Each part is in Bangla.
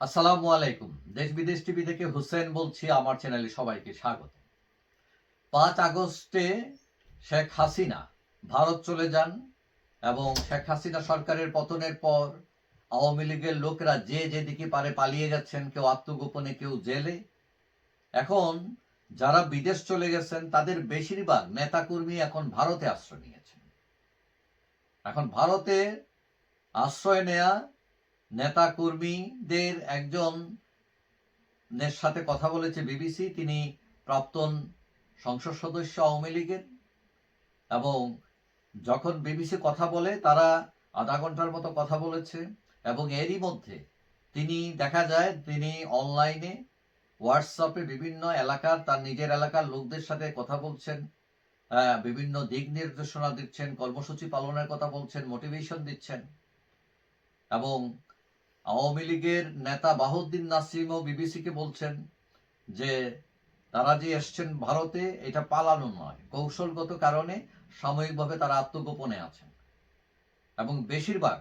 আসসালামু আলাইকুম। দেশ বিদেশ টিভি থেকে হুসেন বলছি, আমার চ্যানেলে সবাইকে স্বাগত। পাঁচ আগস্টে শেখ হাসিনা ভারত চলে যান এবং শেখ হাসিনা সরকারের পতনের পর আওয়ামী লীগের লোকেরা যে যেদিকে পারে পালিয়ে যাচ্ছেন, কেউ আত্মগোপনে, কেউ জেলে। এখন যারা বিদেশ চলে গেছেন, তাদের বেশিরভাগ নেতাকর্মী এখন ভারতে আশ্রয় নিয়েছেন। এখন ভারতে আশ্রয় নেয়া নেতা কর্মীদের একজনের সাথে কথা বলেছে বিবিসি, তিনি প্রাক্তন সংসদ সদস্য আওয়ামী লীগের এবং যখন বিবিসি কথা বলে তারা আধা ঘণ্টার মতো কথা বলেছে এবং এরই মধ্যে তিনি দেখা যায় তিনি অনলাইনে হোয়াটসঅ্যাপে বিভিন্ন এলাকার, তার নিজের এলাকার লোকদের সাথে কথা বলছেন বিভিন্ন দিক নির্দেশনা দিচ্ছেন, কর্মসূচি পালনের কথা বলছেন মোটিভেশন দিচ্ছেন এবং আওয়ামী লীগের নেতা বাহুদ্দিন নাসিমও বিবিসিকে বলছেন যে তারা যে এসছেন ভারতে, এটা পালানো নয়। কৌশলগত কারণে সাময়িকভাবে তারা আত্মগোপনে আছেন। এবং বেশিরভাগ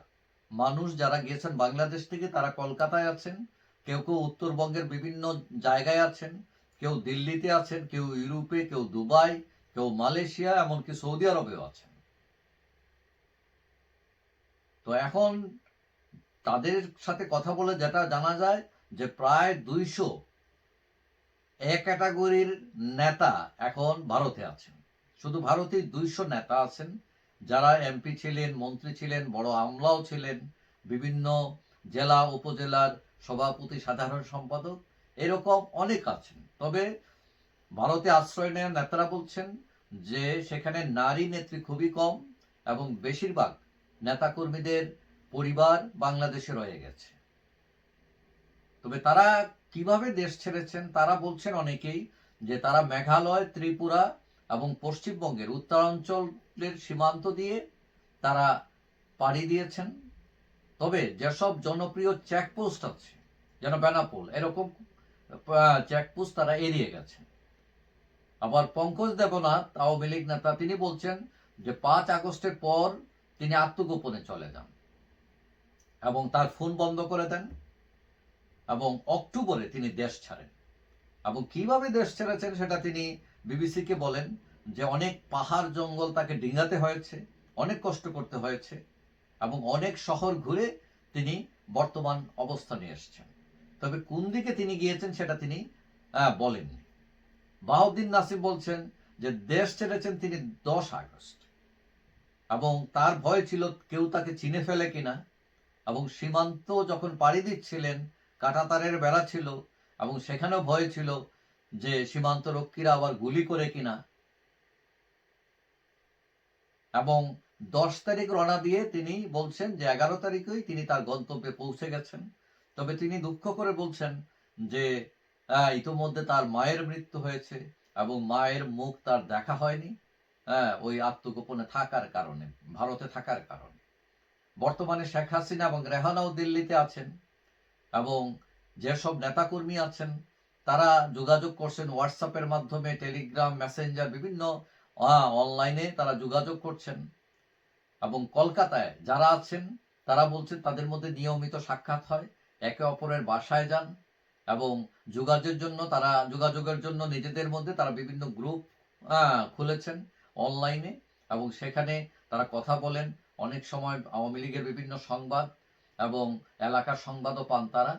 মানুষ যারা গিয়েছেন বাংলাদেশ থেকে, তারা কলকাতায় আছেন, কেউ কেউ উত্তরবঙ্গের বিভিন্ন জায়গায় আছেন, কেউ দিল্লিতে আছেন, কেউ ইউরোপে, কেউ দুবাই, কেউ মালয়েশিয়া, এমনকি সৌদি আরবেও আছেন। তো এখন তাদের সাথে কথা বলে যেটা জানা যায় যে প্রায় দুইশো এ ক্যাটাগরির নেতা এখন ভারতে আছেন। শুধু ভারতেই দুইশো নেতা আছেন, যারা এমপি ছিলেন, মন্ত্রী ছিলেন, বড় আমলাও ছিলেন, বিভিন্ন জেলা, উপজেলার সভাপতি, সাধারণ সম্পাদক, এরকম অনেক আছেন। তবে ভারতে আশ্রয় নেওয়া নেতারা বলছেন যে সেখানে নারী নেত্রী খুবই কম এবং বেশিরভাগ নেতাকর্মীদের পরিবার বাংলাদেশে রয়ে গেছে। তবে তারা কীভাবে দেশ ছেড়েছেন তারা বলছেন অনেকেই যে তারা মেঘালয়, ত্রিপুরা এবং পশ্চিমবঙ্গের উত্তরাঞ্চলের সীমান্ত দিয়ে তারা পাড়ি দিয়েছেন। তবে যেসব জনপ্রিয় চেকপোস্ট আছে, যেন বেনাপোল, এরকম চেকপোস্ট তারা এড়িয়ে গেছে। আবার পঙ্কজ দেবনাথ, আওয়ামী লীগ নেতা, তিনি বলছেন যে পাঁচ আগস্টের পর তিনি আত্মগোপনে চলে যান। এবং তার ফোন বন্ধ করে দেন এবং অক্টোবরে তিনি দেশ ছাড়েন। এবং কীভাবে দেশ ছেড়েছেন সেটা তিনি বিবিসিকে বলেন যে অনেক পাহাড় জঙ্গল তাকে ডিঙাতে হয়েছে, অনেক কষ্ট করতে হয়েছে এবং অনেক শহর ঘুরে তিনি বর্তমান অবস্থানে এসেছেন। তবে কোন দিকে তিনি গিয়েছেন সেটা তিনি বলেননি। বাহুদ্দিন নাসিম বলছেন যে দেশ ছেড়েছেন তিনি দশ আগস্ট এবং তার ভয় ছিল কেউ তাকে চিনে ফেলে কিনা। এবং সীমান্ত যখন পাড়ি দিচ্ছিলেন, কাঁটাতারের বেড়া ছিল এবং সেখানেও ভয় ছিল যে সীমান্ত রক্ষীরা আবার গুলি করে কিনা। এবং দশ তারিখ রওনা দিয়ে তিনি বলছেন যে এগারো তারিখেই তিনি তার গন্তব্যে পৌঁছে গেছেন। তবে তিনি দুঃখ করে বলছেন যে ইতোমধ্যে তার মায়ের মৃত্যু হয়েছে এবং মায়ের মুখ তার দেখা হয়নি। ওই আত্মগোপনে থাকার কারণে, ভারতে থাকার কারণে। বর্তমানে শেখ হাসিনা এবং রেহানাও দিল্লিতে আছেন এবং যেসব নেতাকর্মী আছেন, তারা যোগাযোগ করছেন হোয়াটসঅ্যাপের মাধ্যমে টেলিগ্রাম মেসেঞ্জার বিভিন্ন অনলাইনে তারা যোগাযোগ করছেন। এবং কলকাতায় যারা আছেন, তারা বলছেন তাদের মধ্যে নিয়মিত সাক্ষাৎ হয়, একে অপরের বাসায় যান এবং যোগাযোগের জন্য, তারা যোগাযোগের জন্য নিজেদের মধ্যে তারা বিভিন্ন গ্রুপ খুলেছেন অনলাইনে এবং সেখানে তারা কথা বলেন। অনেক সময় আওয়ামী লীগের বিভিন্ন সংবাদ এবং এলাকার সংবাদও পান তারা।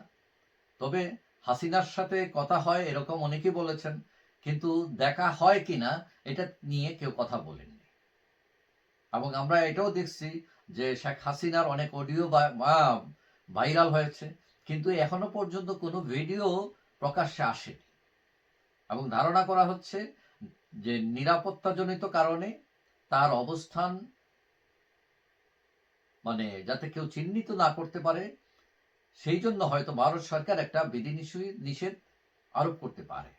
তবে হাসিনার সাথে কথা হয় এরকম অনেকেই বলেছেন, কিন্তু দেখা হয় কিনা এটা নিয়ে কেউ কথা বলেননি। এবং আমরা এটাও দেখছি যে শেখ হাসিনার অনেক অডিও ভাইরাল হয়েছে, কিন্তু এখনও পর্যন্ত কোনো ভিডিও প্রকাশ্যে আসেনি। এবং ধারণা করা হচ্ছে যে নিরাপত্তাজনিত কারণে তার অবস্থান মানে যাতে কেউ চিহ্নিত না করতে পারে, সেই জন্য হয়তো ভারত সরকার একটা বিধি নিষেধ আরোপ করতে পারে।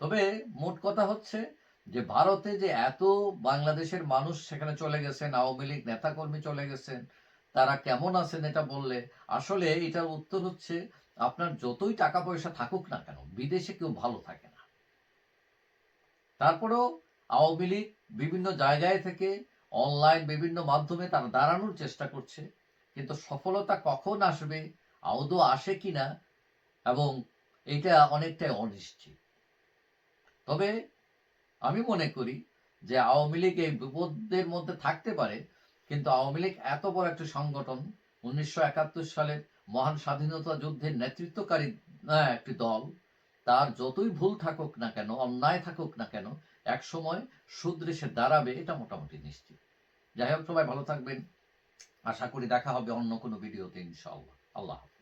তবে মোট কথা হচ্ছে যে, ভারতে যে এত বাংলাদেশের মানুষ সেখানে চলে গেছেন, আওয়ামী লীগ নেতাকর্মী চলে গেছেন, তারা কেমন আছেন এটা বললে, আসলে এটার উত্তর হচ্ছে আপনার যতই টাকা পয়সা থাকুক না কেন, বিদেশে কেউ ভালো থাকে না। তারপরেও আওয়ামী লীগ বিভিন্ন জায়গায় থেকে অনলাইন বিভিন্ন মাধ্যমে তারা দাঁড়ানোর চেষ্টা করছে। কিন্তু সফলতা কখন আসবে, আদৌ আসে কিনা এবং এটা অনেকটাই অনিশ্চিত। তবে আমি মনে করি যে আওয়ামী লীগ এই বিপদের মধ্যে থাকতে পারে, কিন্তু আওয়ামী লীগ এত বড় একটি সংগঠন, উনিশশো একাত্তর সালের মহান স্বাধীনতা যুদ্ধের নেতৃত্বকারী একটি দল তার যতই ভুল থাকুক না কেন, অন্যায় থাকুক না কেন, এক সময় শুধরে সে দাঁড়াবে, এটা মোটামুটি নিশ্চিত। যাই হোক, সবাই ভালো থাকবেন। আশা করি দেখা হবে অন্য কোনো ভিডিওতে, ইনশাআল্লাহ। আল্লাহ